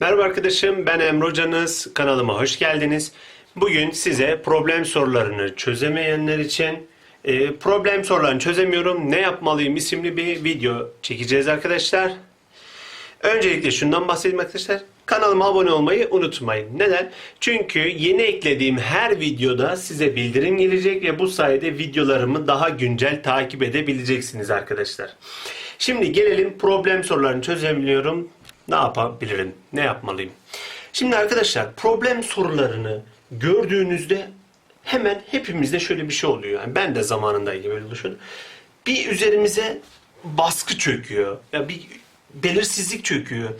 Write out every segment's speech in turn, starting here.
Merhaba arkadaşım, ben Emre Hocanız. Kanalıma hoş geldiniz. Bugün size problem sorularını çözemeyenler için e, problem sorularını çözemiyorum, ne yapmalıyım isimli bir video çekeceğiz arkadaşlar. Öncelikle şundan bahsedeyim arkadaşlar. Kanalıma abone olmayı unutmayın. Neden? Çünkü yeni eklediğim her videoda size bildirim gelecek ve bu sayede videolarımı daha güncel takip edebileceksiniz arkadaşlar. Şimdi gelelim problem sorularını çözebiliyorum. Ne yapabilirim? Ne yapmalıyım? Şimdi arkadaşlar problem sorularını gördüğünüzde hemen hepimizde şöyle bir şey oluyor. Yani ben de zamanında böyle düşündüm. Bir üzerimize baskı çöküyor. Ya bir belirsizlik çöküyor.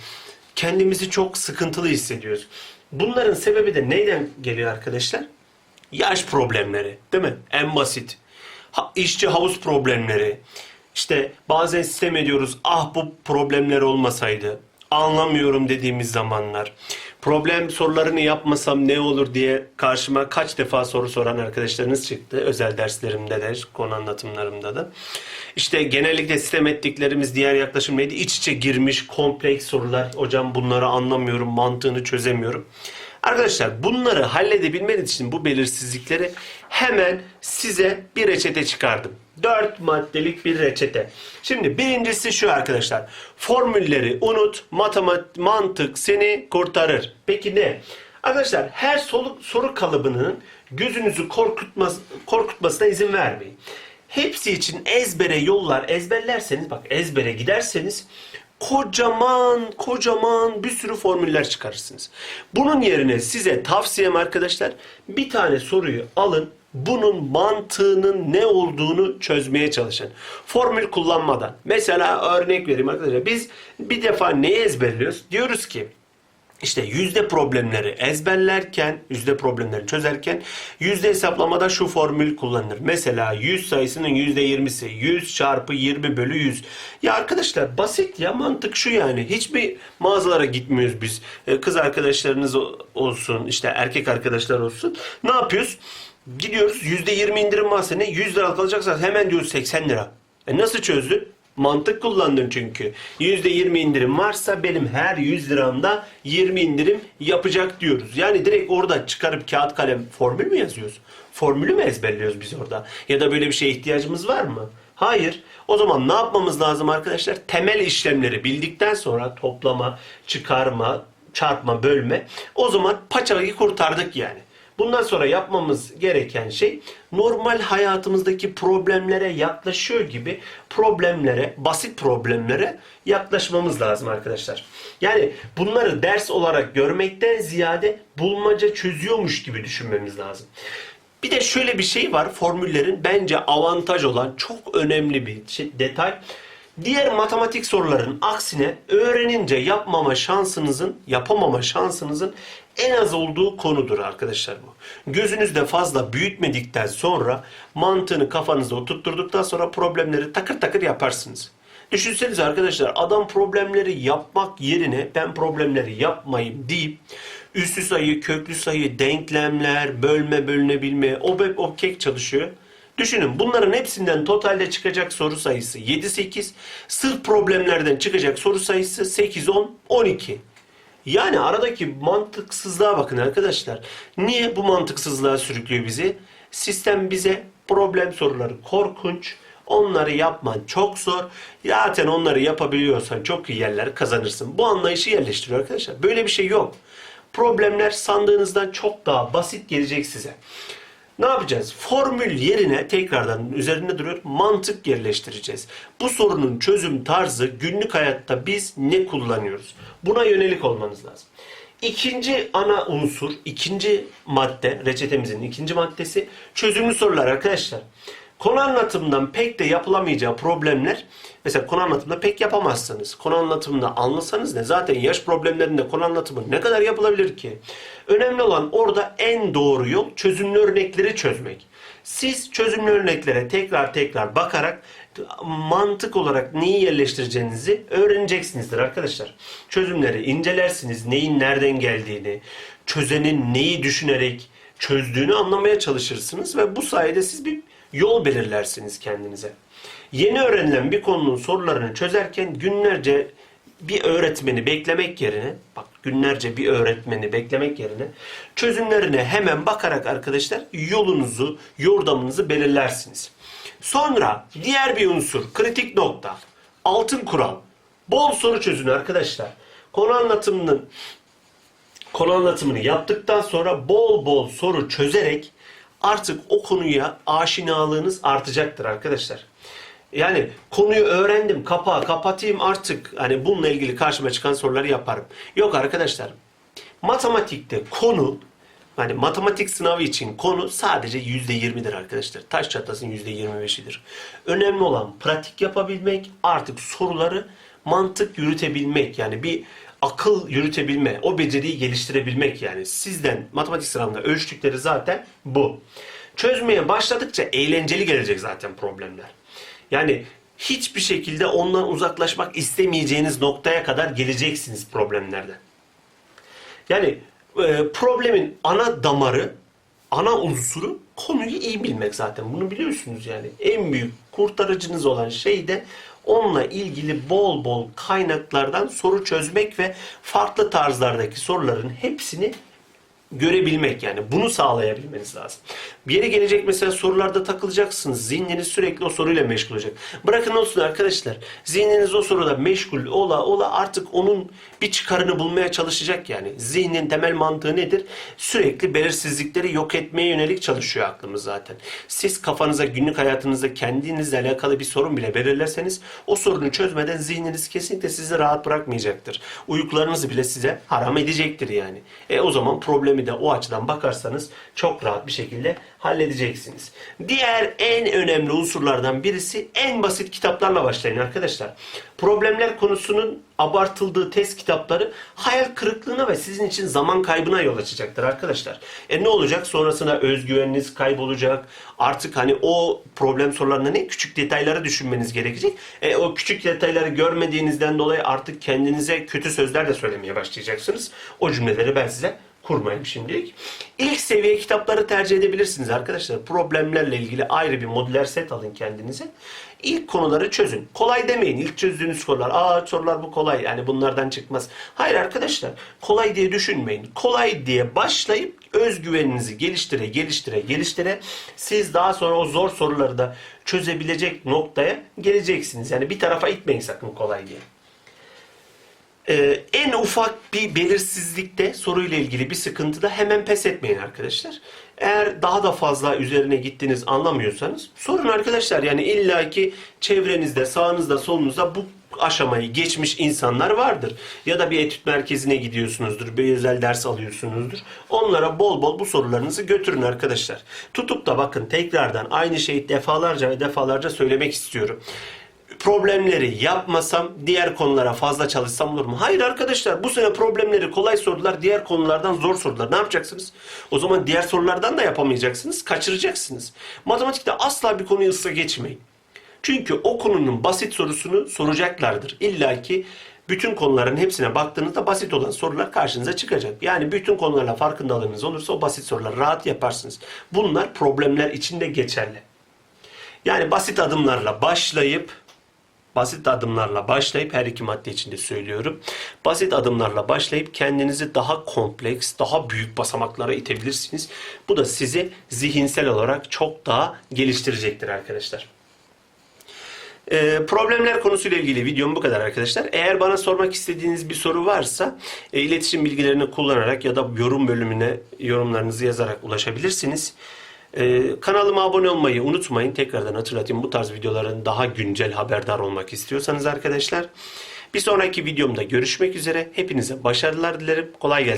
Kendimizi çok sıkıntılı hissediyoruz. Bunların sebebi de neyden geliyor arkadaşlar? Yaş problemleri, değil mi? En basit. Ha, işçi havuz problemleri. İşte bazen sistem ediyoruz. Ah bu problemler olmasaydı. Anlamıyorum dediğimiz zamanlar. Problem sorularını yapmasam ne olur diye karşıma kaç defa soru soran arkadaşlarınız çıktı. Özel derslerimde de, konu anlatımlarımda da. İşte genellikle sistem ettiklerimiz diğer yaklaşım neydi? İç içe girmiş kompleks sorular. Hocam bunları anlamıyorum, mantığını çözemiyorum. Arkadaşlar bunları halledebilmeniz için bu belirsizlikleri hemen size bir reçete çıkardım. 4 maddelik bir reçete. Şimdi birincisi şu arkadaşlar. Formülleri unut, matematik, mantık seni kurtarır. Peki ne? Arkadaşlar her soru, soru kalıbının gözünüzü korkutmaz, korkutmasına izin vermeyin. Hepsi için ezbere yollar ezberlerseniz bak ezbere giderseniz kocaman kocaman bir sürü formüller çıkarırsınız. Bunun yerine size tavsiyem arkadaşlar bir tane soruyu alın bunun mantığının ne olduğunu çözmeye çalışın. Formül kullanmadan. Mesela örnek vereyim arkadaşlar. Biz bir defa neyi ezberliyoruz? Diyoruz ki işte yüzde problemleri ezberlerken, yüzde problemleri çözerken yüzde hesaplamada şu formül kullanılır. Mesela 100 sayısının yüzde 20'si 100 çarpı 20 bölü 100. Ya arkadaşlar basit ya mantık şu yani. Hiçbir mağazalara gitmiyoruz biz. Ee, Kız arkadaşlarınız olsun, işte erkek arkadaşlar olsun. Ne yapıyoruz? Gidiyoruz yüzde 20 indirim varsa ne 100 lira kalacaksa hemen diyoruz 80 lira. E nasıl çözdün? Mantık kullandın çünkü. %20 indirim varsa benim her 100 liramda 20 indirim yapacak diyoruz. Yani direkt orada çıkarıp kağıt kalem formül mü yazıyoruz? Formülü mü ezberliyoruz biz orada? Ya da böyle bir şeye ihtiyacımız var mı? Hayır. O zaman ne yapmamız lazım arkadaşlar? Temel işlemleri bildikten sonra toplama, çıkarma, çarpma, bölme. O zaman paçayı kurtardık yani. Bundan sonra yapmamız gereken şey normal hayatımızdaki problemlere yaklaşıyor gibi problemlere, basit problemlere yaklaşmamız lazım arkadaşlar. Yani bunları ders olarak görmekten ziyade bulmaca çözüyormuş gibi düşünmemiz lazım. Bir de şöyle bir şey var formüllerin bence avantaj olan çok önemli bir şey, detay. Diğer matematik soruların aksine öğrenince yapmama şansınızın, yapamama şansınızın en az olduğu konudur arkadaşlar bu. Gözünüzde fazla büyütmedikten sonra mantığını kafanızda oturtturduktan sonra problemleri takır takır yaparsınız. Düşünsenize arkadaşlar adam problemleri yapmak yerine ben problemleri yapmayayım deyip üstü sayı, köklü sayı, denklemler, bölme, bölünebilme, o o kek çalışıyor. Düşünün bunların hepsinden totalde çıkacak soru sayısı 7-8. Sırf problemlerden çıkacak soru sayısı 8-10-12. Yani aradaki mantıksızlığa bakın arkadaşlar. Niye bu mantıksızlığa sürüklüyor bizi? Sistem bize problem soruları korkunç. Onları yapman çok zor. Zaten onları yapabiliyorsan çok iyi yerler kazanırsın. Bu anlayışı yerleştiriyor arkadaşlar. Böyle bir şey yok. Problemler sandığınızdan çok daha basit gelecek size. Ne yapacağız? Formül yerine tekrardan üzerinde duruyor mantık yerleştireceğiz. Bu sorunun çözüm tarzı günlük hayatta biz ne kullanıyoruz? Buna yönelik olmanız lazım. İkinci ana unsur, ikinci madde, reçetemizin ikinci maddesi çözümlü sorular arkadaşlar. Konu anlatımından pek de yapılamayacağı problemler mesela konu anlatımında pek yapamazsınız. Konu anlatımında anlasanız ne? Zaten yaş problemlerinde konu anlatımı ne kadar yapılabilir ki? Önemli olan orada en doğru yol çözümlü örnekleri çözmek. Siz çözümlü örneklere tekrar tekrar bakarak mantık olarak neyi yerleştireceğinizi öğreneceksinizdir arkadaşlar. Çözümleri incelersiniz, neyin nereden geldiğini, çözenin neyi düşünerek çözdüğünü anlamaya çalışırsınız ve bu sayede siz bir yol belirlersiniz kendinize. Yeni öğrenilen bir konunun sorularını çözerken günlerce bir öğretmeni beklemek yerine bak günlerce bir öğretmeni beklemek yerine çözümlerine hemen bakarak arkadaşlar yolunuzu, yordamınızı belirlersiniz. Sonra diğer bir unsur, kritik nokta, altın kural. Bol soru çözün arkadaşlar. Konu anlatımının konu anlatımını yaptıktan sonra bol bol soru çözerek artık o konuya aşinalığınız artacaktır arkadaşlar. Yani konuyu öğrendim, kapağı kapatayım artık hani bununla ilgili karşıma çıkan soruları yaparım. Yok arkadaşlar. Matematikte konu hani matematik sınavı için konu sadece %20'dir arkadaşlar. Taş çatlasın %25'idir. Önemli olan pratik yapabilmek, artık soruları mantık yürütebilmek. Yani bir akıl yürütebilme, o beceriyi geliştirebilmek yani. Sizden matematik sınavında ölçtükleri zaten bu. Çözmeye başladıkça eğlenceli gelecek zaten problemler. Yani hiçbir şekilde ondan uzaklaşmak istemeyeceğiniz noktaya kadar geleceksiniz problemlerden. Yani e, problemin ana damarı, ana unsuru konuyu iyi bilmek zaten. Bunu biliyorsunuz yani. En büyük kurtarıcınız olan şey de onunla ilgili bol bol kaynaklardan soru çözmek ve farklı tarzlardaki soruların hepsini görebilmek yani bunu sağlayabilmeniz lazım. Bir yere gelecek mesela sorularda takılacaksınız. Zihniniz sürekli o soruyla meşgul olacak. Bırakın olsun arkadaşlar. Zihniniz o soruda meşgul ola ola artık onun bir çıkarını bulmaya çalışacak yani. Zihnin temel mantığı nedir? Sürekli belirsizlikleri yok etmeye yönelik çalışıyor aklımız zaten. Siz kafanıza günlük hayatınızda kendinizle alakalı bir sorun bile belirlerseniz o sorunu çözmeden zihniniz kesinlikle sizi rahat bırakmayacaktır. Uykularınızı bile size haram edecektir yani. E o zaman problemi de o açıdan bakarsanız çok rahat bir şekilde halledeceksiniz. Diğer en önemli unsurlardan birisi en basit kitaplarla başlayın arkadaşlar. Problemler konusunun abartıldığı test kitapları hayal kırıklığına ve sizin için zaman kaybına yol açacaktır arkadaşlar. E ne olacak? Sonrasında özgüveniniz kaybolacak. Artık hani o problem sorularında ne küçük detayları düşünmeniz gerekecek. E o küçük detayları görmediğinizden dolayı artık kendinize kötü sözler de söylemeye başlayacaksınız. O cümleleri ben size kurmayayım şimdilik. İlk seviye kitapları tercih edebilirsiniz arkadaşlar. Problemlerle ilgili ayrı bir modüler set alın kendinize. İlk konuları çözün. Kolay demeyin. İlk çözdüğünüz sorular. Aa sorular bu kolay. Yani bunlardan çıkmaz. Hayır arkadaşlar. Kolay diye düşünmeyin. Kolay diye başlayıp özgüveninizi geliştire, geliştire, geliştire siz daha sonra o zor soruları da çözebilecek noktaya geleceksiniz. Yani bir tarafa itmeyin sakın kolay diye. Ee, en ufak bir belirsizlikte soruyla ilgili bir sıkıntıda hemen pes etmeyin arkadaşlar. Eğer daha da fazla üzerine gittiniz anlamıyorsanız sorun arkadaşlar. Yani illaki çevrenizde, sağınızda, solunuzda bu aşamayı geçmiş insanlar vardır. Ya da bir etüt merkezine gidiyorsunuzdur, bir özel ders alıyorsunuzdur. Onlara bol bol bu sorularınızı götürün arkadaşlar. Tutup da bakın tekrardan aynı şeyi defalarca ve defalarca söylemek istiyorum problemleri yapmasam diğer konulara fazla çalışsam olur mu? Hayır arkadaşlar bu sene problemleri kolay sordular diğer konulardan zor sordular. Ne yapacaksınız? O zaman diğer sorulardan da yapamayacaksınız. Kaçıracaksınız. Matematikte asla bir konuyu ıssa geçmeyin. Çünkü o konunun basit sorusunu soracaklardır. İlla ki bütün konuların hepsine baktığınızda basit olan sorular karşınıza çıkacak. Yani bütün konularla farkındalığınız olursa o basit soruları rahat yaparsınız. Bunlar problemler için de geçerli. Yani basit adımlarla başlayıp basit adımlarla başlayıp her iki madde içinde söylüyorum. Basit adımlarla başlayıp kendinizi daha kompleks, daha büyük basamaklara itebilirsiniz. Bu da sizi zihinsel olarak çok daha geliştirecektir arkadaşlar. Ee, problemler konusuyla ilgili videom bu kadar arkadaşlar. Eğer bana sormak istediğiniz bir soru varsa e, iletişim bilgilerini kullanarak ya da yorum bölümüne yorumlarınızı yazarak ulaşabilirsiniz. Ee, kanalıma abone olmayı unutmayın. Tekrardan hatırlatayım bu tarz videoların daha güncel haberdar olmak istiyorsanız arkadaşlar. Bir sonraki videomda görüşmek üzere. Hepinize başarılar dilerim. Kolay gelsin.